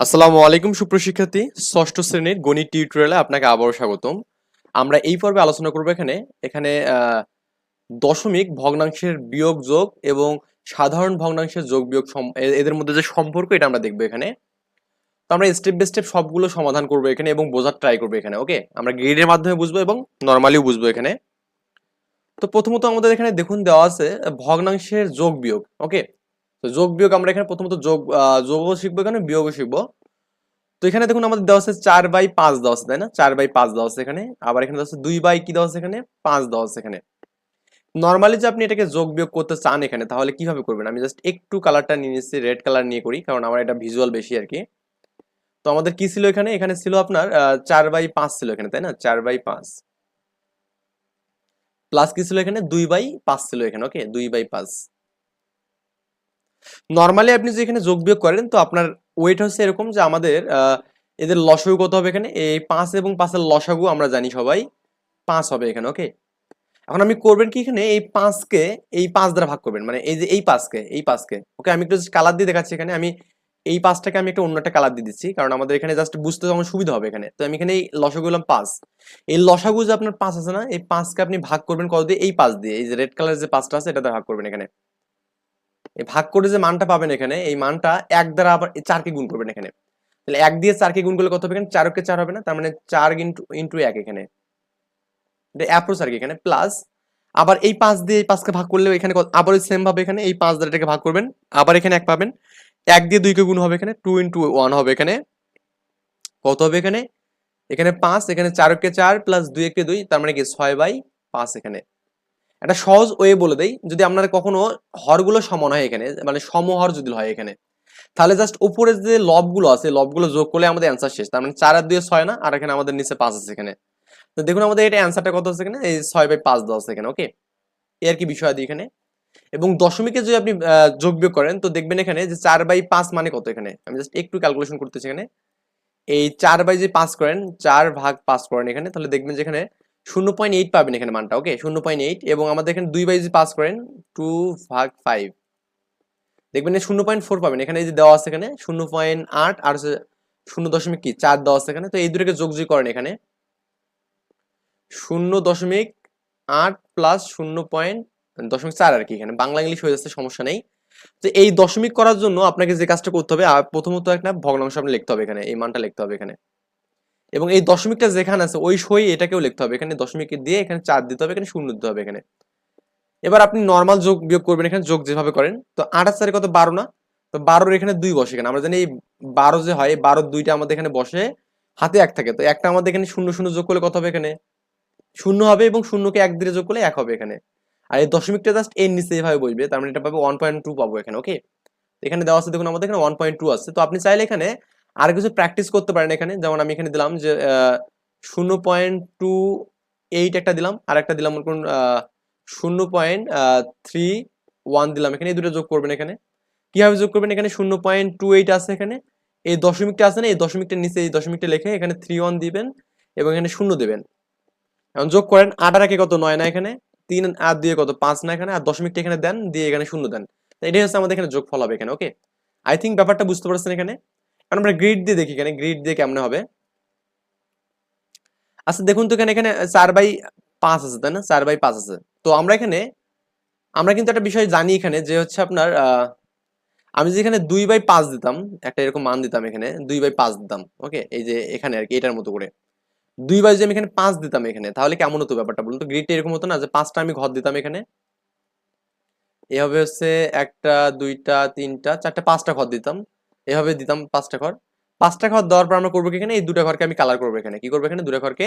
আসসালামু আলাইকুম সুপ্রশিক্ষার্থী ষষ্ঠ শ্রেণির গণিত টিউটোরিয়ালে আপনাকে আবারও স্বাগতম। আমরা এই পর্বে আলোচনা করব এখানে। এখানে দশমিক ভগ্নাংশের বিয়োগ যোগ এবং সাধারণ ভগ্নাংশের যোগ বিয়োগ এদের মধ্যে যে সম্পর্ক এটা আমরা দেখব এখানে। তো আমরা স্টেপ বাই স্টেপ সবগুলো সমাধান করব এখানে এবং বোঝার ট্রাই করব এখানে ওকে আমরা গ্রিডের মাধ্যমে বুঝব এবং নর্মালিও বুঝব এখানে। তো প্রথমত আমাদের এখানে দেখুন দেওয়া আছে ভগ্নাংশের যোগ বিয়োগ ওকে তো যোগ বিয়োগ আমরা এখানে প্রথমত যোগ যোগও শিখব এখানে, বিয়োগও শিখব। তো এখানে দেখুন আমাদের দেওয়া আছে চার বাই পাঁচ দেওয়া আছে, তাই না? চার বাই পাঁচ দেওয়া আছে এখানে। আবার এখানে দেওয়া আছে দুই বাই কি দেওয়া আছে এখানে? পাঁচ দেওয়া আছে এখানে। নর্মালি যে আপনি এটাকে যোগ বিয়োগ করতে চান এখানে, তাহলে কীভাবে করবেন? আমি জাস্ট একটু কালারটা নিয়ে নিচ্ছি রেড কালার নিয়ে করি, কারণ আমার এটা ভিজুয়াল বেশি আর কি। তো আমাদের কি ছিল এখানে? এখানে ছিল আপনার চার বাই পাঁচ ছিল এখানে, তাই না? চার বাই পাঁচ। প্লাস কি ছিল এখানে? দুই বাই পাঁচ ছিল এখানে ওকে দুই বাই পাঁচ। নর্মালি আপনি যদি এখানে যোগ বিয়োগ করেন, তো আপনার ওয়েট হচ্ছে এরকম যে আমাদের এদের লসাগু কত হবে এখানে? এই পাঁচ এবং পাঁচের লসাগু আমরা জানি সবাই পাঁচ হবে এখানে ওকে এখন আমি করবেন কি এখানে? এই পাঁচকে, এই পাঁচ দ্বারা ভাগ করবেন মানে এই যে এই পাঁচকে এই পাঁচকে ওকে আমি একটু কালার দিয়ে দেখাচ্ছি এখানে, আমি এই পাঁচটাকে আমি একটা অন্য একটা কালার দিয়ে দিচ্ছি, কারণ আমাদের এখানে জাস্ট বুঝতে আমার সুবিধা হবে এখানে। তো আমি এখানে এই লসাগু হলাম পাঁচ। এই লসাগু যে আপনার পাঁচ আছে না, এই পাঁচকে আপনি ভাগ করবেন কত দিয়ে? এই পাঁচ দিয়ে, এই যে রেড কালারের যে পাঁচটা আছে এটা ভাগ করবেন এখানে। ভাগ করে যে মানটা পাবেন এখানে, এই মানটা এক দ্বারা আবার চারকে গুণ করবেন এখানে। তাহলে এক দিয়ে চারকে গুণ করলে কত হবে এখানে? চারকে চার হবে না, তার মানে চার ইন্টু ইন্টু এক এখানে। অ্যাপ্রোচ আর কি এখানে প্লাস আবার এই পাঁচ দিয়ে এই পাঁচকে ভাগ করলেও এখানে আবার সেম ভাবে এখানে এই পাঁচ দ্বারা এটাকে ভাগ করবেন, আবার এখানে এক পাবেন। এক দিয়ে দুইকে গুণ হবে এখানে টু ইন্টু ওয়ান হবে এখানে। কত হবে এখানে? এখানে পাঁচ, এখানে চারকে চার প্লাস দুই একে দুই, তার মানে কি? ছয় বাই পাঁচ এখানে। একটা সহজ ওয়ে বলে দেই, যদি আপনার কখনো হরগুলো সমান হয় এখানে মানে সমহর যদি হয় এখানে, তাহলে জাস্ট উপরে যে লবগুলো আছে, লবগুলো যোগ করলে আমাদের অ্যান্সার শেষ, তার মানে চার আর দুই ছয় না, আর এখানে আমাদের নিচে পাঁচ আছে এখানে। তো দেখুন আমাদের এটা অ্যান্সারটা কত আছে এখানে? এই ছয় বাই পাঁচ দেওয়া আছে এখানে ওকে এর কি বিষয় দিই এখানে? এবং দশমিকে যদি আপনি যোগ বিয়োগ করেন, তো দেখবেন এখানে যে চার বাই পাঁচ মানে কত এখানে? আমি জাস্ট একটু ক্যালকুলেশন করতেছি এখানে। এই চার বাই যে পাঁচ করেন, চার ভাগ পাঁচ করেন এখানে, তাহলে দেখবেন যে এখানে শূন্য পয়েন্ট এইট পাবেন এখানে মানটা ওকে শূন্য পয়েন্ট এইট এবং আমাদের এখানে দুই বাই যদি পাস করেন টু ভাগ ফাইভ দেখবেন শূন্য পয়েন্ট ফোর পাবেন, এখানে যে দেওয়া আছে এখানে, শূন্য পয়েন্ট আট আর হচ্ছে শূন্য দশমিক কি, চার দেওয়া আছে এখানে, তো এই দুটোকে যোগ যোগ করেন এখানে। শূন্য দশমিক আট প্লাস শূন্য পয়েন্ট দশমিক চার আর কি এখানে, বাংলা ইংলিশ হয়ে যাচ্ছে, সমস্যা নেই। তো এই দশমিক করার জন্য আপনাকে যে কাজটা করতে হবে প্রথমত একটা ভগ্নাংশ আপনি লিখতে হবে এখানে, এই মানটা লিখতে হবে এখানে। এবং এই দশমিকটা যেখানে আছে, ওই সই এটাকেও লিখতে হবে। এখানে দশমিক দিয়ে এখানে চার দিতে হবে, এখানে শূন্য দিতে হবে এখানে। এবার আপনি নর্মাল যোগ বিয়োগ করবেন, এখানে যোগ যেভাবে করেন, তো আর চারে কত? বারো না? তো বারোর এখানে দুই বসে এখানে। আমরা জানি বারো যে হয় বারো দুইটা আমাদের এখানে বসে, হাতে এক থাকে। তো একটা আমাদের এখানে শূন্য শূন্য যোগ করলে কত হবে এখানে? শূন্য হবে এবং শূন্যকে এক দিয়ে যোগ করলে এক হবে এখানে। আর এই দশমিকটা জাস্ট এর নিচে এভাবে বসবে, তার মানে এটা পাবে ওয়ান পয়েন্ট টু পাবো এখানে ওকে এখানে দেওয়া আছে, দেখুন আমাদের এখানে ওয়ান পয়েন্ট টু আছে। তো আপনি চাইলে এখানে আর কিছু প্র্যাকটিস করতে পারেন এখানে। যেমন আমি এখানে দিলাম যে শূন্য পয়েন্ট টু এইট একটা দিলাম, আর একটা দিলাম করুন শূন্য পয়েন্ট থ্রি ওয়ান দিলাম এখানে। এই দুটো যোগ করবেন এখানে। কীভাবে যোগ করবেন এখানে? শূন্য পয়েন্ট টু এইট আছে এখানে। এই দশমিকটা আছে না? এই দশমিকটার নিচে, এই দশমিকটা লেখে এখানে থ্রি ওয়ান দিবেন এবং এখানে শূন্য দেবেন। এখন যোগ করেন, আট আর একে কত? নয় না এখানে। তিন আর দিয়ে কত? পাঁচ না এখানে। আর দশমিকটা এখানে দেন, দিয়ে এখানে শূন্য দেন। এটাই হচ্ছে আমাদের এখানে যোগ ফল হবে এখানে ওকে আই থিঙ্ক ব্যাপারটা বুঝতে পারছেন এখানে। এখন আমরা গ্রিড দিয়ে দেখি এখানে গ্রিড দিয়ে কেমন হবে? আচ্ছা দেখুন তো এখানে এখানে চার বাই পাঁচ আছে, তাই না? চার বাই পাঁচ আছে। তো আমরা এখানে, আমরা কিন্তু একটা বিষয় জানি এখানে যে হচ্ছে আপনার আমি যে এখানে দুই বাই পাঁচ দিতাম, একটা এরকম মান দিতাম এখানে, দুই বাই পাঁচ দিতাম, ওকে? এই যে এখানে আর কি, এটার মতো করে। দুই বাই যদি আমি এখানে পাঁচ দিতাম এখানে, তাহলে কেমন হতো ব্যাপারটা বলুন তো? গ্রিডটা এরকম হতো না যে পাঁচটা আমি ঘর দিতাম এখানে? এভাবে হচ্ছে একটা, দুইটা, তিনটা, চারটা, পাঁচটা ঘর দিতাম। এভাবে দিতাম পাঁচটা ঘর। পাঁচটা ঘর দেওয়ার পর আমরা করব এখানে? এই দুটো ঘরকে আমি কালার করব এখানে। কি করব এখানে? দুটো ঘরকে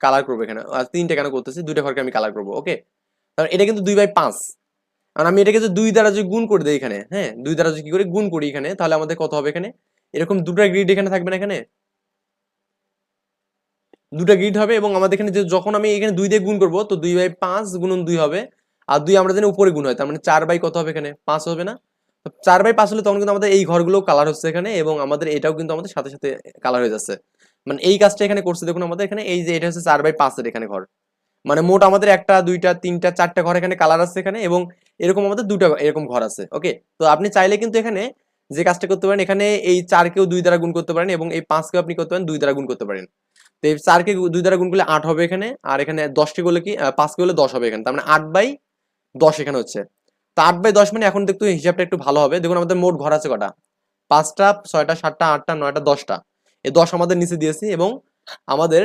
কালার করব এখানে। তিনটা কেন করতেছি? দুটো ঘরকে আমি কালার করব ওকে কারণ এটা কিন্তু দুই বাই পাঁচ। কারণ আমি এটাকে যদি দুই দ্বারা যদি গুণ করে দিই এখানে হ্যাঁ? দুই দ্বারা যদি কি করে? গুণ করি এখানে, তাহলে আমাদের কত হবে এখানে? এরকম দুটো গ্রিড এখানে থাকবে না এখানে? দুটো গ্রিড হবে এবং আমাদের এখানে যে যখন আমি এখানে দুই দিয়ে গুণ করব, তো দুই বাই পাঁচ গুণন দুই হবে। আর দুই আমরা জানি উপরে গুণ হয়, তার মানে চার বাই কত হবে এখানে? পাঁচ হবে না? চার বাই পাঁচ হলে তখন কিন্তু আমাদের এই ঘরগুলো কালার হচ্ছে এখানে এবং আমাদের এটাও কিন্তু আমাদের সাথে সাথে কালার হয়ে যাচ্ছে। মানে এই কাজটা এখানে করছে, দেখুন আমাদের এখানে এই যে এটা হচ্ছে চার বাই পাঁচের এখানে ঘর। মানে মোট আমাদের একটা, দুইটা, তিনটা, চারটা ঘর এখানে কালার আছে এখানে এবং এরকম আমাদের দুটা এরকম ঘর আছে ওকে তো আপনি চাইলে কিন্তু এখানে যে কাজটা করতে পারেন, এখানে এই চারকেও দুই দ্বারা গুণ করতে পারেন এবং এই পাঁচকেও আপনি করতে পারেন, দুই দ্বারা গুণ করতে পারেন। তো এই চারকে দুই দ্বারা গুণ করলে আট হবে এখানে, আর এখানে দশটি করলে কি পাঁচকে করলে দশ হবে এখানে, তার মানে আট বাই দশ এখানে হচ্ছে। আট বাই দশ মানে এখন দেখতে হিসাবটা একটু ভালো হবে। দেখুন, আমাদের মোট ঘর আছে কটা? পাঁচটা, ছয়টা, সাতটা, আটটা, নয়টা, দশটা। এই দশ আমাদের নিচে দিয়েছি এবং আমাদের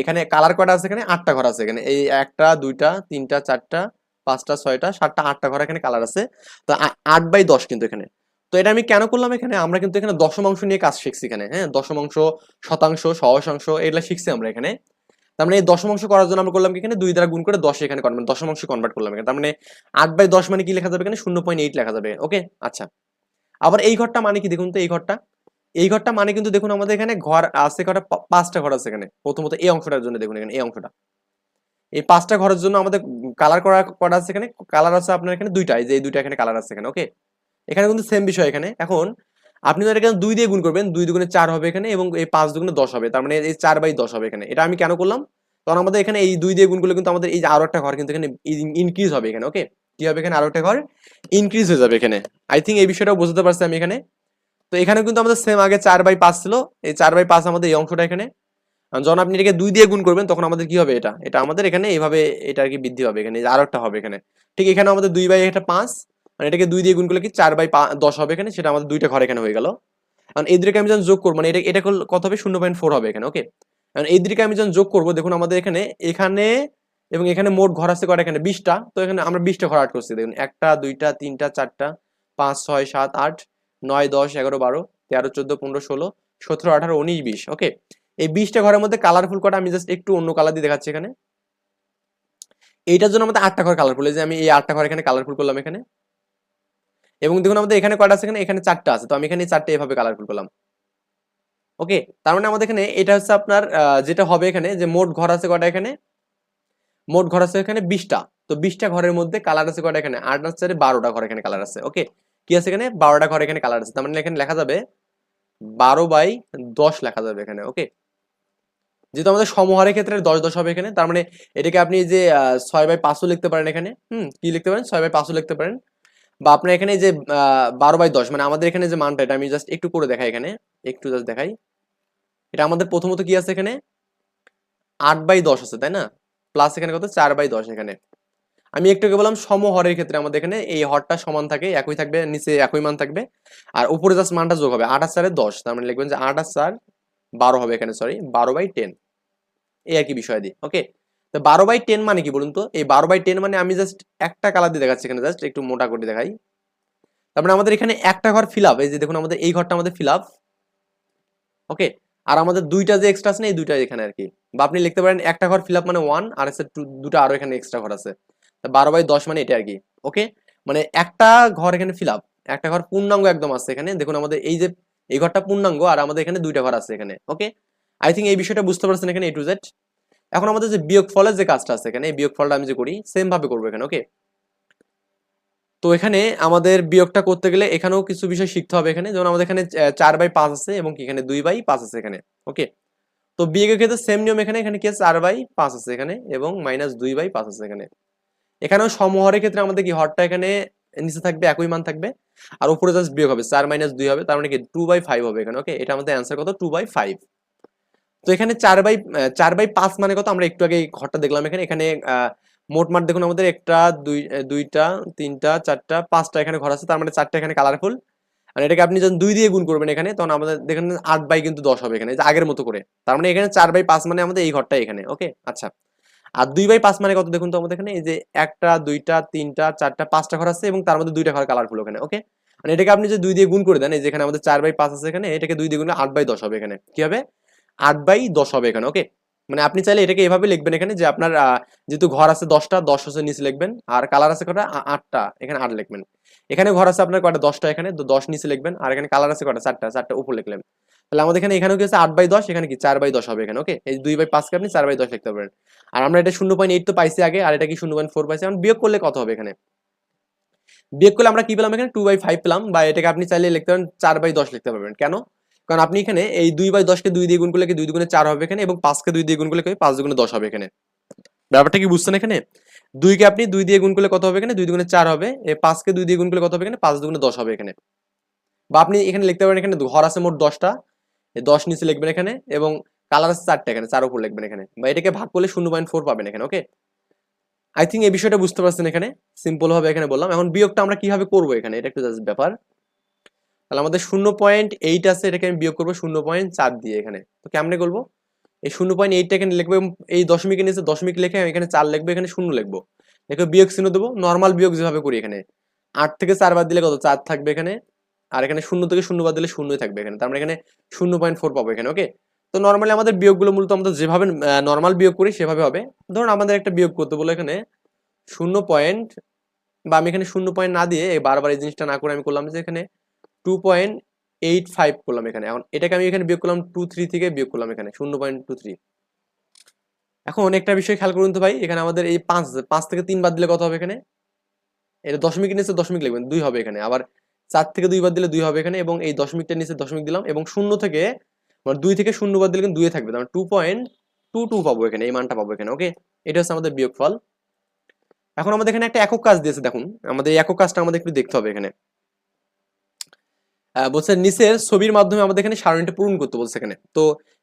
এখানে কালার কটা আছে এখানে? আটটা ঘর আছে এখানে। এই একটা, দুইটা, তিনটা, চারটা, পাঁচটা, ছয়টা, সাতটা, আটটা ঘর এখানে কালার আছে। তো আট বাই দশ কিন্তু এখানে। তো এটা আমি কেন করলাম এখানে? আমরা কিন্তু এখানে দশমাংশ নিয়ে কাজ শিখছি এখানে হ্যাঁ? দশমাংশ শতাংশ, সহসাংশ, এগুলো শিখছি আমরা এখানে। তার মানে এই দশমাংশ করার জন্য আমরা করলাম কি এখানে? দুই দ্বারা গুণ করে দশ এখানে কনভার্ট দশমাংশ কনভার্ট করলাম এখানে। তার মানে আট বাই দশ মানে কি লেখা যাবে এখানে? শূন্য পয়েন্ট এইট লেখা যাবে। ওকে আচ্ছা। আবার এই ঘরটা মানে কি? দেখুন তো এই ঘরটা। এই ঘরটা মানে কিন্তু দেখুন আমাদের এখানে ঘর আছে পা- পাঁচটা ঘর আছে এখানে। প্রথমত এই অংশটার জন্য দেখুন এখানে, এই অংশটা। এই পাঁচটা ঘরের জন্য আমাদের কালার করা করা আছে এখানে। কালার আছে আপনার এখানে দুইটা। এই যে দুইটা এখানে কালার আছে এখানে। ওকে এখানে কিন্তু সেম বিষয় এখানে। এখন আপনি যদি এখানে দুই দিয়ে গুণ করবেন, দুই দুগুণে চার হবে এখানে এবং এই পাঁচ দুগুণে দশ হবে, তার মানে এই চার বাই দশ হবে এখানে। এটা আমি কেন করলাম? কারণ আমাদের এখানে এই দুই দিয়ে গুণ করলে কিন্তু আমাদের এই যে আরও একটা ঘর কিন্তু এখানে ইনক্রিজ হবে এখানে ওকে কি হবে এখানে? আরও একটা ঘর ইনক্রিজ হয়ে যাবে এখানে। আই থিঙ্ক এই বিষয়টাও বুঝতে পারছি আমি এখানে। তো এখানে কিন্তু আমাদের সেম আগে চার বাই পাঁচ ছিল, এই চার বাই পাঁচ আমাদের এই অংশটা এখানে। যখন আপনি এটাকে দুই দিয়ে গুণ করবেন, তখন আমাদের কি হবে এটা? এটা আমাদের এখানে এইভাবে এটা আর কি বৃদ্ধি হবে এখানে আরও একটা হবে এখানে। ঠিক এখানে আমাদের দুই বাই একটা পাঁচ মানে এটাকে দুই দিয়ে গুণ করলে কি চার বাই দশ হবে এখানে? সেটা আমাদের দুইটা ঘর এখানে হয়ে গেল। কারণ এই দুটোকে আমি যখন যোগ করব মানে এটা এটা কত হবে? শূন্য পয়েন্ট ফোর হবে এখানে ওকে কারণ এই দুটোকে আমি যখন যোগ করব, দেখুন আমাদের এখানে এখানে এবং এখানে মোট ঘর আছে কটা এখানে বিশটা। তো এখানে আমরা বিশটা ঘর আট করছি। দেখুন, একটা, দুইটা, তিনটা, চারটা, পাঁচ, ছয়, সাত, আট, নয়, দশ, এগারো, বারো, তেরো, চোদ্দ, পনেরো, ষোলো, সতেরো, আঠারো, উনিশ, বিশ ওকে এই বিশটা ঘরের মধ্যে কালারফুল কটা আমি জাস্ট একটু অন্য কালার দিয়ে দেখাচ্ছি এখানে। এইটার জন্য আমাদের আটটা ঘর কালারফুল এই যে আমি এই আটটা ঘর এখানে কালারফুল করলাম এখানে। এবং দেখুন আমাদের এখানে কয়টা আছে? এখানে চারটা আছে। তো আমি এখানে চারটে এভাবে কালারফুল করলাম। ওকে তার মানে আমাদের এখানে এটা হচ্ছে আপনার যেটা হবে এখানে যে মোট ঘর আছে কটা এখানে? মোট ঘর আছে এখানে বিশটা। তো বিশটা ঘরের মধ্যে কালার আছে কটা এখানে? আট আছে বারোটা ঘর এখানে কালার আছে। ওকে কি আছে এখানে? বারোটা ঘর এখানে কালার আছে। তার মানে এখানে লেখা যাবে বারো বাই দশ লেখা যাবে এখানে। ওকে যেহেতু আমাদের সমহারের ক্ষেত্রে দশ দশ হবে এখানে, তার মানে এটাকে আপনি যে ছয় বাই পাঁচও লিখতে পারেন এখানে। হুম? কি লিখতে পারেন? ছয় বাই পাঁচও লিখতে পারেন। বা আপনার এখানে যে বারো বাই দশ মানে আমাদের এখানে যে মানটা, এটা আমি জাস্ট একটু করে দেখাই এখানে, একটু জাস্ট দেখাই। এটা আমাদের প্রথমত কি আছে এখানে? আট বাই দশ আছে, তাই না? প্লাস এখানে কত? চার বাই দশ এখানে। আমি একটু বললাম সমহরের ক্ষেত্রে আমাদের এখানে এই হরটা সমান থাকে, একই থাকবে, নিচে একই মান থাকবে। আর উপরে জাস্ট মানটা যোগ হবে, আট আর চারে দশ, তার মানে লিখবেন যে আট আর চার বারো হবে এখানে সরি বারো বাই টেন এই আর কি বিষয় দিই ওকে তো বারো বাই টেন মানে কি বলুন তো? এই বারো বাই টেন মানে আমি জাস্ট একটা কালার দিয়ে দেখাচ্ছি এখানে জাস্ট একটু মোটা করে দেখাই। তারপরে আমাদের এখানে একটা ঘর ফিল আপ এই যে দেখুন আমাদের এই ঘরটা আমাদের ফিল আপ ওকে আর আমাদের দুইটা যে এক্সট্রা আছে না, এই দুইটা এখানে আর কি। বা আপনি লিখতে পারেন একটা ঘর ফিল আপ মানে ওয়ান আর টু- দুটো আরও এখানে এক্সট্রা ঘর আছে। বারো বাই দশ মানে এটা আর কি ওকে মানে একটা ঘর এখানে ফিল আপ একটা ঘর পূর্ণাঙ্গ একদম আছে এখানে। দেখুন আমাদের এই যে, এই ঘরটা পূর্ণাঙ্গ, আর আমাদের এখানে দুইটা ঘর আছে এখানে ওকে আই থিঙ্ক এই বিষয়টা বুঝতে পারছেন এখানে এ টু জেড এখন আমাদের যে বিয়োগ ফলের যে কাজটা আছে এখানে, এই বিয়োগ ফলটা আমি যে করি সেম ভাবে করব এখানে ওকে তো এখানে আমাদের বিয়োগটা করতে গেলে এখানেও কিছু বিষয় শিখতে হবে এখানে। যেমন আমাদের এখানে চার বাই পাঁচ আছে এবং এখানে দুই বাই পাঁচ আছে এখানে ওকে তো বিয়োগের ক্ষেত্রে সেম নিয়ম এখানে এখানে কি আছে? চার বাই পাঁচ আছে এখানে এবং মাইনাস দুই বাই পাঁচ আছে এখানে। এখানেও সমহরের ক্ষেত্রে আমাদের কি হরটা এখানে নিচে থাকবে, একই মান থাকবে, আর উপরে জাস্ট বিয়োগ হবে, চার মাইনাস দুই হবে, তার মানে কি টু বাই ফাইভ হবে এখানে ওকে এটা আমাদের অ্যান্সার কত? টু বাই ফাইভ তো এখানে চার বাই চার বাই পাঁচ মানে কত? আমরা একটু আগে ঘরটা দেখলাম। এখানে এখানে আহ, মোট মাঠ দেখুন আমাদের। একটা দুই দুইটা তিনটা চারটা পাঁচটা এখানে ঘর আছে। তার মানে চারটা এখানে কালারফুল আর এটাকে আপনি যখন দুই দিয়ে গুণ করবেন এখানে তখন আমাদের দেখেন আট বাই কিন্তু দশ হবে এখানে। আগের মতো করে। তার মানে এখানে চার বাই পাঁচ মানে আমাদের এই ঘরটা এখানে ওকে আচ্ছা। আর দুই বাই পাঁচ মানে কত দেখুন তো আমাদের এখানে? এই যে একটা দুইটা তিনটা চারটা পাঁচটা ঘর আছে এবং তার মধ্যে দুইটা ঘর কালারফুল ওখানে ওকে মানে এটাকে আপনি যে দুই দিয়ে গুণ করে দেন এই যেখানে আমাদের চার বাই পাঁচ আছে এখানে এটাকে দুই দিয়ে গুণ আট বাই দশ হবে এখানে। কি হবে? আট বাই দশ হবে এখানে ওকে মানে আপনি চাইলে এটাকে এভাবে লিখবেন এখানে যে আপনার যেহেতু ঘর আছে দশটা, দশ হচ্ছে নিচে লিখবেন, আর কালার আছে কটা? আটটা, এখানে আট লিখবেন। এখানে ঘর আছে আপনার কটা দশটা এখানে, তো দশ নিচে লিখবেন, আর এখানে কালার আছে কটা চারটা চারটা উপর লিখলেন। তাহলে আমাদের এখানে এখানেও কি আছে? আট বাই দশ, এখানে কি? চার বাই দশ হবে এখানে ওকে এই দুই বাই পাঁচকে আপনি চার বাই দশ লিখতে পারেন। আর আমরা এটা শূন্য পয়েন্ট এইট তো পাইছি আগে, আর এটা কি শূন্য পয়েন্ট ফোর পাইছি? এখন বিয়োগ করলে কত হবে এখানে? বিয়োগ করলে আমরা কি পেলাম এখানে? টু বাই ফাইভ পেলাম, বা এটাকে আপনি চাইলে লিখতে পারেন, চার বাই দশ লিখতে পারবেন। কেন? কারণ আপনি এখানে এই দুই বাই দশকে দুই দিয়ে গুণ করলে দুই দুগুণে চার হবে এখানে এবং পাঁচকে দুই দিয়ে গুণ করলে পাঁচ দুগুণে দশ হবে এখানে? ব্যাপারটা কি বুঝছেন এখানে? দুইকে আপনি দুই দিয়ে গুণ করলে কত হবে এখানে? দুই দুগুণে চার হবে। পাঁচকে দুই দিয়ে গুণ করলে কত হবে এখানে? পাঁচ দুগুণে দশ হবে এখানে। বা আপনি এখানে লিখতে পারেন এখানে ঘর আছে মোট দশটা। দশ নিচে লিখবেন এখানে এবং কালার আছে চারটা এখানে, চার উপর লিখবেন এখানে। বা এটাকে ভাগ করলে শূন্য পয়েন্ট ফোর পাবেন এখানে ওকে আই থিঙ্ক এই বিষয়টা বুঝতে পারছেন এখানে। সিম্পল ভাবে এখানে বললাম। এখন বিয়োগটা আমরা কীভাবে করব এখানে? এটা একটু জাস্ট ব্যাপার। তাহলে আমাদের শূন্য পয়েন্ট এইট আছে, এটাকে আমি বিয়োগ করব শূন্য পয়েন্ট চার দিয়ে এখানে। তো কেমনে করব? এই শূন্য পয়েন্ট এইটটা এখানে লিখব এই দশমিকের নিচে দশমিক লিখে আমি এখানে চার লিখব, এখানে শূন্য লিখব। দেখো বিয়োগ চিহ্ন দেবো নর্মাল বিয়োগ যেভাবে করি এখানে। আট থেকে চার বাদ দিলে কত? চার থাকবে এখানে। আর এখানে শূন্য থেকে শূন্য বাদ দিলে শূন্যই থাকবে এখানে। তার মানে এখানে শূন্য পয়েন্ট ফোর পাবো এখানে ওকে তো নর্মালি আমাদের বিয়োগগুলো মূলত আমরা যেভাবে নর্মাল বিয়োগ করি সেভাবে হবে। ধরুন আমাদের একটা বিয়োগ করতে বলে এখানে শূন্য পয়েন্ট বা আমি এখানে শূন্য পয়েন্ট না দিয়ে বারবার এই জিনিসটা না করে আমি করলাম যে এখানে টু পয়েন্ট এইট ফাইভ করলাম এখানে। এখন এটাকে আমি এখানে বিয়োগ করলাম টু থ্রি থেকে বিয়োগ করলাম এখানে, শূন্য পয়েন্ট টু থ্রি এখন অনেকটা বিষয় খেয়াল করুন তো ভাই, এখানে আমাদের এই পাঁচ পাঁচ থেকে তিন বাদ দিলে কত হবে এখানে? এটা দশমিক নিচে দশমিক লিখবেন, দুই হবে এখানে। আবার চার থেকে দুই বাদ দিলে দুই হবে এখানে, এবং এই দশমিকটার নিচে দশমিক দিলাম, এবং শূন্য থেকে মানে দুই থেকে শূন্য বাদ দিলে কিন্তু দুয়ে থাকবে, তার টু পয়েন্ট টু টু পাবো এখানে, এই মানটা পাবো এখানে ওকে এটা হচ্ছে আমাদের বিয়োগফল। এখন আমাদের এখানে একটা একক কাজ দিয়েছে, দেখুন, আমাদের একক কাজটা আমাদের একটু দেখতে হবে এখানে। বলছে নিচের ছবির মাধ্যমে আমাদের এখানে সারণীটা পূরণ করতে বলছে এখানে। তো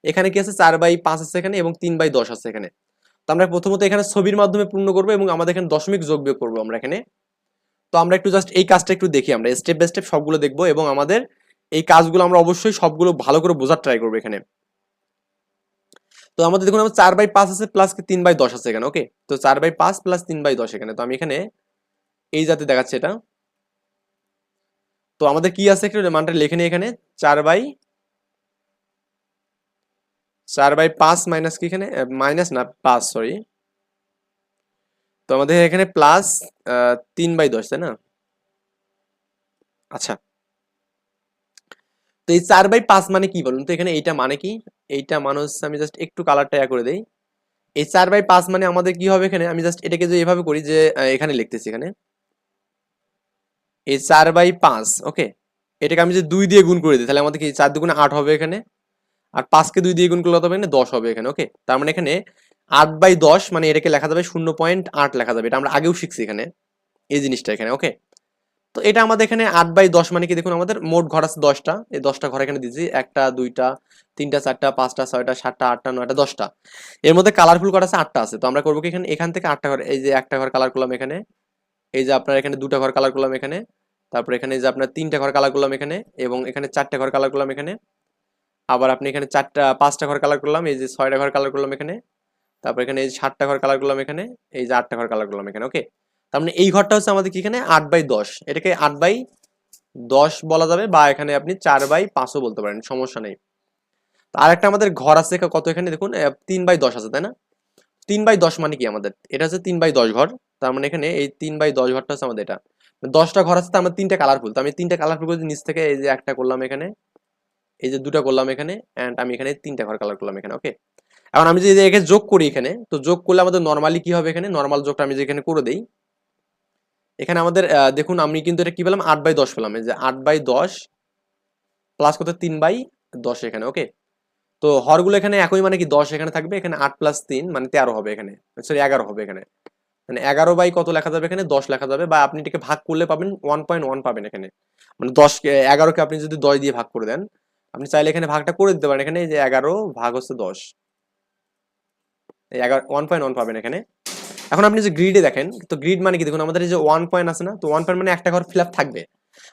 এখানে কি আছে? চার বাই পাঁচ আছে এখানে এবং তিন বাই দশ আছে এখানে। তো আমরা প্রথমত এখানে ছবির মাধ্যমে পূর্ণ করব এবং আমাদের এখানে দশমিক যোগ বিয়োগ করব আমরা এখানে। তো আমরা একটু জাস্ট এই কাজটা একটু দেখি আমরা স্টেপ বাই স্টেপ সবগুলো দেখব এবং আমাদের এই কাজগুলো আমরা অবশ্যই সবগুলো ভালো করে বোঝার ট্রাই করব এখানে। তো আমাদের দেখুন, আমার চার বাই পাঁচ আছে প্লাস তিন বাই দশ আছে এখানে ওকে তো চার বাই পাঁচ প্লাস তিন বাই দশ এখানে। তো আমি এখানে এই জাতে দেখাচ্ছি এটা। তো আমাদের কি আছে একটু মানটা লিখে নিই এখানে? চার বাই চার বাই পাঁচ মাইনাস কি এখানে? মাইনাস না, পাঁচ সরি তো আমাদের এখানে প্লাস তিন বাই দশ, তাই না? আচ্ছা। তো এই চার বাই পাঁচ মানে কি বলুন তো? এখানে এইটা মানে কি? এইটা মানে হচ্ছে আমি জাস্ট একটু কালারটা ইয়া করে দেই। এই চার বাই পাঁচ মানে আমাদের কি হবে এখানে? আমি জাস্ট এটাকে যে এভাবে করি যে এখানে লিখতেছি এখানে। এই চার বাই পাঁচ ওকে এটাকে আমি যে দুই দিয়ে গুণ করে দিই, তাহলে আমাদের কি চার দুগুণে আট হবে এখানে? আর পাঁচকে দুই দিয়ে গুণ করলে হবে এখানে? দশ হবে এখানে ওকে তার মানে এখানে আট বাই দশ মানে এটাকে লেখা যাবে শূন্য পয়েন্ট আট লেখা যাবে। এটা আমরা আগেও শিখছি এখানে, এই জিনিসটা এখানে ওকে তো এটা আমাদের এখানে আট বাই দশ মানে কি? দেখুন আমাদের মোট ঘর আছে দশটা, এই দশটা ঘর এখানে দিয়েছি, একটা, দুইটা, তিনটা, চারটা, পাঁচটা, ছয়টা, সাতটা, আটটা, নয়টা, দশটা। এর মধ্যে কালারফুল ঘর আছে, আটটা আছে। তো আমরা করব কি এখানে? এখান থেকে আটটা ঘর, এই যে একটা ঘর কালার করলাম এখানে এই যে আপনার এখানে দুটা ঘর কালার করলাম এখানে, তারপর এখানে যে আপনার তিনটা ঘর কালার করলাম এখানে এবং এখানে চারটা ঘর কালার করলাম এখানে। আবার আপনি এখানে চারটা, পাঁচটা ঘর কালার করলাম, এই যে ছয়টা ঘর কালার করলাম এখানে। তারপর এখানে এই সাতটা ঘর কালার করলাম এখানে, এই যে আটটা ঘর কালার করলাম এখানে ওকে তার মানে এই ঘরটা হচ্ছে আমাদের কি এখানে? আট বাই দশ। এটাকে আট বাই দশ বলা যাবে বা এখানে আপনি চার বাই পাঁচও বলতে পারেন, সমস্যা নেই। আর একটা আমাদের ঘর আছে, কত এখানে দেখুন? তিন বাই দশ আছে, তাই না? তিন বাই দশ মানে কি আমাদের? এটা হচ্ছে তিন বাই দশ ঘর, তার মানে এখানে এই তিন বাই দশ ঘরটা হচ্ছে আমাদের এটা। দশটা ঘর আছে, তার মানে তিনটা কালারফুল তো আমি তিনটা কালারফুল করছি নিচ থেকে এই যে একটা করলাম এখানে, এই যে দুটা করলাম এখানে অ্যান্ড আমি এখানে তিনটা ঘর কালার করলাম এখানে ওকে এখন আমি যদি একে যোগ করি এখানে, তো যোগ করলে আমাদের নর্মালি কি হবে এখানে? নর্মাল যোগটা আমি যেখানে করে দেই, এখানে আমাদের দেখুন আমি কিন্তু এটা কি পেলাম? আট বাই দশ পেলাম। এই যে আট বাই দশ প্লাস করতে তিন বাই দশ এখানে ওকে তো হরগুলো এখানে একই মানে কি দশ এখানে থাকবে, এখানে আট প্লাস তিন মানে তেরো হবে এখানে সরি এগারো হবে এখানে। মানে এগারো বাই কত লেখা যাবে এখানে? দশ লেখা যাবে বা আপনি এটাকে ভাগ করলে পাবেন ওয়ান পয়েন্ট ওয়ান পাবেন এখানে। মানে দশ এগারোকে আপনি যদি দশ দিয়ে ভাগ করে দেন, আপনি চাইলে এখানে ভাগটা করে দিতে পারেন। এখানে যে এগারো ভাগ হচ্ছে দশ। এগারো ওয়ান পয়েন্ট ওয়ান পাবেন এখানে। এখন আপনি যে গ্রিডে দেখেন, তো গ্রিড মানে কি? দেখুন, আমাদের যে ওয়ান পয়েন্ট আছে না, তো ওয়ান পয়েন্ট মানে একটা ঘর ফিল থাকবে।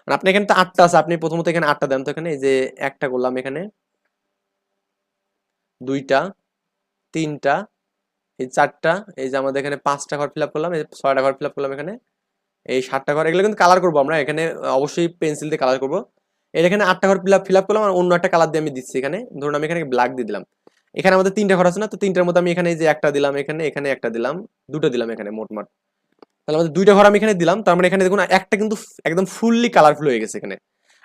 আর আপনি এখানে তো আটটা আছে, আপনি প্রথমত এখানে আটটা দেন। তো এখানে যে একটা করলাম এখানে। দুইটা, তিনটা, এই চারটা, এই যে আমাদের এখানে পাঁচটা ঘর ফিল আপ করলাম, এই ছয়টা ঘর ফিল আপ করলাম এখানে। এই সাতটা ঘর, এগুলো কিন্তু কালার করব আমরা, এখানে অবশ্যই পেন্সিল দিয়ে কালার করব। এর এখানে আটটা ঘর ফিল আপ ফিল আপ করলাম আর অন্য একটা কালার দিয়ে আমি দিচ্ছি এখানে। ধরুন আমি এখানে ব্ল্যাক দিয়ে দিলাম। এখানে আমাদের তিনটা ঘর আছে না, তো তিনটার মধ্যে আমি এখানে যে একটা দিলাম, এখানে এখানে একটা দিলাম, দুটো দিলাম এখানে মোটমাট। তাহলে আমাদের দুইটা ঘর আমি এখানে দিলাম, তার মানে এখানে দেখুন একটা কিন্তু একদম ফুললি কালারফুল হয়ে গেছে এখানে।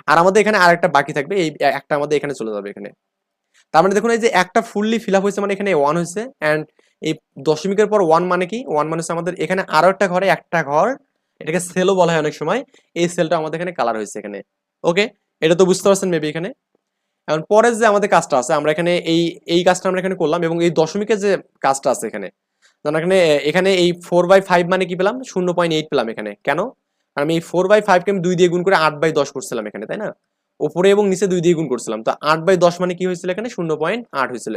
আর আমাদের এখানে আরেকটা বাকি থাকবে, এই একটা আমাদের এখানে চলে যাবে এখানে। তার মানে দেখুন, এই যে একটা ফুললি ফিল আপ হয়েছে মানে এখানে ওয়ান হয়েছে অ্যান্ড এই দশমিকের পর ওয়ান মানে কি? ওয়ান মানে আমাদের এখানে আরও একটা ঘরে, একটা ঘর, এটাকে সেলও বলা হয় অনেক সময়, এই সেলটা আমাদের এখানে কালার হয়েছে এখানে। ওকে এটা তো বুঝতে পারছেন মেবি এখানে? এখন পরের যে আমাদের কাজটা আছে, আমরা এখানে এই এই কাজটা আমরা এখানে করলাম, এবং এই দশমিকের যে কাজটা আছে এখানে যেমন এখানে এখানে এই ফোর বাই ফাইভ মানে কি পেলাম? শূন্য পয়েন্ট এইট পেলাম এখানে। কেন? আমি এই ফোর বাই ফাইভকে আমি দুই দিয়ে গুণ করে আট বাই দশ করছিলাম এখানে, তাই না? উপরে এবং নিচে দুই দিয়ে গুণ করছিলাম। তো আট বাই দশ মানে কি হয়েছিল এখানে? শূন্য পয়েন্ট আট হয়েছিল।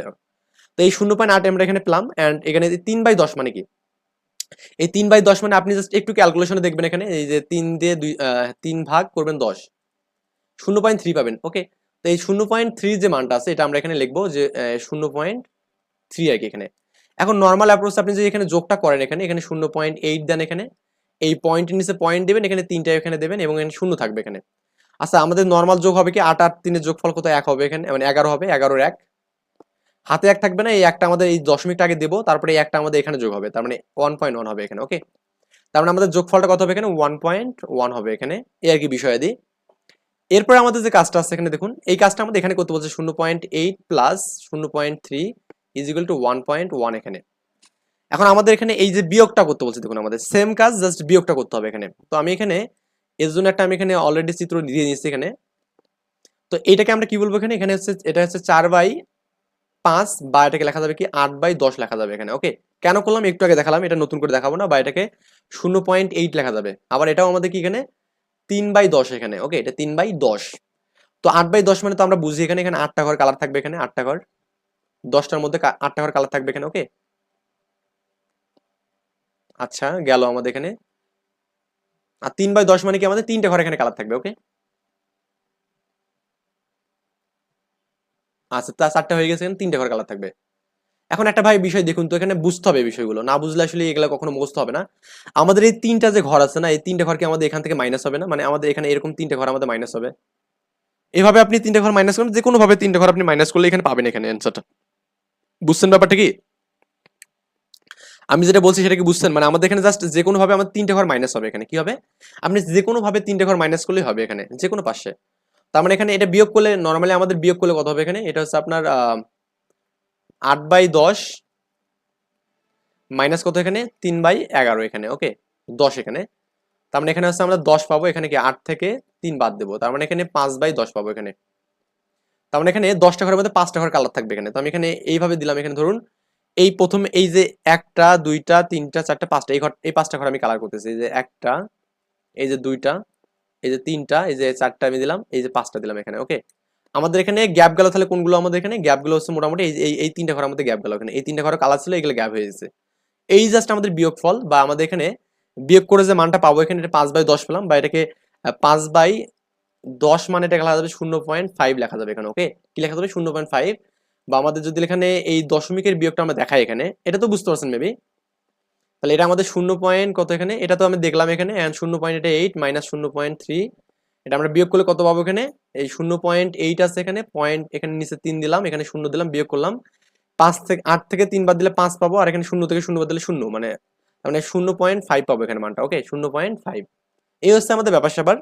তো এই শূন্য পয়েন্ট আট আমরা এখানে পেলাম অ্যান্ড এখানে তিন বাই দশ মানে কি? এই তিন বাই দশ মানে আপনি জাস্ট একটু ক্যালকুলেশনে দেখবেন এখানে, এই যে তিন দিয়ে দুই তিন ভাগ করবেন দশ। শূন্য পয়েন্ট থ্রি পাবেন ওকে তো এই শূন্য পয়েন্ট থ্রি যে মানটা আছে, এটা আমরা এখানে লিখব যে শূন্য পয়েন্ট থ্রি আর কি এখানে। এখন নর্মাল অ্যাপ্রোচ আপনি যে এখানে যোগটা করেন এখানে এখানে শূন্য পয়েন্ট এইট দেন এখানে, এই পয়েন্টের নিচে পয়েন্ট দেবেন, এখানে তিনটা এখানে দেবেন এবং এখানে শূন্য থাকবে এখানে। আচ্ছা আমাদের নর্মাল যোগ হবে কি আট আট, তিনের যোগফল কত? এক হবে এখানে মানে এগারো হবে, এগারোর এক। হাতে এক থাকবে না, এই একটা আমাদের এই দশমিকটা আগে দেবো, তারপরে এই একটা আমাদের এখানে যোগ হবে, তার মানে ওয়ান পয়েন্ট ওয়ান হবে এখানে ওকে তার মানে আমাদের যোগফলটা কত হবে এখানে? ওয়ান পয়েন্ট ওয়ান হবে এখানে, এই আর কি বিষয় বিষয়াদি এরপরে আমাদের যে কাজটা আছে এখানে দেখুন, এই কাজটা আমাদের এখানে করতে বলছে শূন্য পয়েন্ট এইট প্লাস শূন্য point three is equal two one point one এখানে। এখন আমাদের এখানে এই যে বিয়োগটা করতে বলছে, দেখুন আমাদের সেম কাজ জাস্ট বিয়োগটা করতে হবে এখানে। তো আমি এখানে এর জন্য একটা আমি এখানে অলরেডি চিত্র দিয়ে নিয়েছি এখানে। তো এটাকে আমরা কি বলব এখানে? এখানে হচ্ছে, এটা হচ্ছে চার বাই পাঁচ বা এটাকে লেখা যাবে কি? আট বাই দশ লেখা যাবে এখানে ওকে কেন করলাম? একটু আগে দেখালাম, এটা নতুন করে দেখাবো না, বা এটাকে শূন্য পয়েন্ট এইট লেখা যাবে। আবার এটাও আমাদের কি এখানে? তিন বাই দশ এখানে ওকে এটা তিন বাই দশ। তো আট বাই দশ মানে তো আমরা বুঝি এখানে এখানে আটটা ঘর কালার থাকবে এখানে, আটটা ঘর। দশটার মধ্যে আটটা ঘর কালার থাকবে এখানে ওকে আচ্ছা গেল আমাদের এখানে। আর তিন বাই দশ মানে কি আমাদের তিনটা ঘর এখানে কালার থাকবে ওকে আচ্ছা তা চারটা হয়ে গেছে তিনটা ঘর কালার থাকবে। এখন একটা ভাই বিষয় দেখুন তো, এখানে বুঝতে হবে বিষয়গুলো। না বুঝলে আসলে এগুলো কখনো মুখস্থ হবে না। আমাদের এই তিনটা যে ঘর আছে না, এই তিনটা ঘরকে আমাদের এখান থেকে মাইনাস হবে না? মানে আমাদের এখানে এরকম তিনটা ঘর আমাদের মাইনাস হবে। এভাবে আপনি তিনটা ঘর মাইনাস করেন যে কোনো ভাবে তিনটা ঘর আপনি মাইনাস করলে এখানে পাবেন এখানে অ্যান্সারটা বুঝছেন ব্যাপারটা কি? আমি যেটা বলছি সেটা কি বুঝছেন? মানে আমাদের এখানে জাস্ট যে কোনো ভাবে আমাদের তিনটা ঘর মাইনাস হবে এখানে, কি হবে? আপনি যে কোনো ভাবে তিনটা ঘর মাইনাস করলেই হবে এখানে যে কোনো পাশে। তার মানে এখানে এটা বিয়োগ করলে নর্মালি আমাদের বিয়োগ করলে কত হবে এখানে? এটা হচ্ছে আপনার আট বাই দশ মাইনাস কত এখানে? তিন বাই এগারো এখানে ওকে দশ এখানে। তার মানে এখানে হচ্ছে আমরা দশ পাবো, এখানে কি আট থেকে তিন বাদ দেবো। তার মানে এখানে পাঁচ বাই দশ পাবো এখানে। তার মানে এখানে দশটা ঘরের মধ্যে পাঁচটা ঘর কালার থাকবে এখানে। তো আমি এখানে এইভাবে দিলাম, এখানে ধরুন এই প্রথম, এই যে একটা, দুইটা, তিনটা, চারটা, পাঁচটা, এই ঘর, এই পাঁচটা ঘর আমি কালার করতেছি। এই যে একটা, এই যে দুইটা, এই যে তিনটা, এই যে চারটা আমি দিলাম, এই যে পাঁচটা দিলাম এখানে ওকে আমাদের এখানে গ্যাপ গেল, তাহলে কোনগুলো আমাদের এখানে? গ্যাপগুলো হচ্ছে মোটামুটি এই এই তিনটা ঘরের মধ্যে গ্যাপ গেল এখানে। এই তিনটা ঘরের কালার ছিল, এগুলো গ্যাপ হয়ে গেছে। এই জাস্ট আমাদের বিয়োগ ফল বা আমাদের এখানে বিয়োগ করে যে মানটা পাবো এখানে, এটা পাঁচ বাই দশ পেলাম বা এটাকে পাঁচ বাই দশ মানে এটা লেখা যাবে শূন্য পয়েন্ট ফাইভ লেখা যাবে এখানে ওকে কি লেখা যাবে? শূন্য পয়েন্ট ফাইভ বা আমাদের যদি এখানে এই দশমিকের বিয়োগটা আমরা দেখাই এখানে, এটা তো বুঝতে পারছেন মেবি তাহলে এটা আমাদের শূন্য পয়েন্ট কত এখানে? এটা তো আমি দেখলাম এখানে অ্যান্ড শূন্য পয়েন্ট এটা এইট মাইনাস শূন্য পয়েন্ট থ্রি এটা আমরা বিয়োগ করলে কত পাবো এখানে? এই শূন্য পয়েন্ট এইট আছে এখানে পয়েন্ট এখানে নিচে তিন দিলাম, এখানে শূন্য দিলাম, বিয়োগ করলাম। পাঁচ থেকে আট থেকে তিন বাদ দিলে পাঁচ পাবো, আর এখানে শূন্য থেকে শূন্য বাদ দিলে শূন্য মানে মানে শূন্য পয়েন্ট ফাইভ পাবো এখানে মানটা ওকে শূন্য পয়েন্ট ফাইভ এই হচ্ছে আমাদের ব্যাপার স্যাপার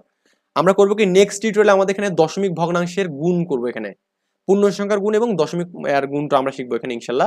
আমরা করব কি নেক্সট টিউটোরিয়ালে আমাদের এখানে দশমিক ভগ্নাংশের গুণ করব এখানে। পূর্ণ সংখ্যার গুণ এবং দশমিক এর গুণটা আমরা শিখব এখানে ইনশাল্লাহ।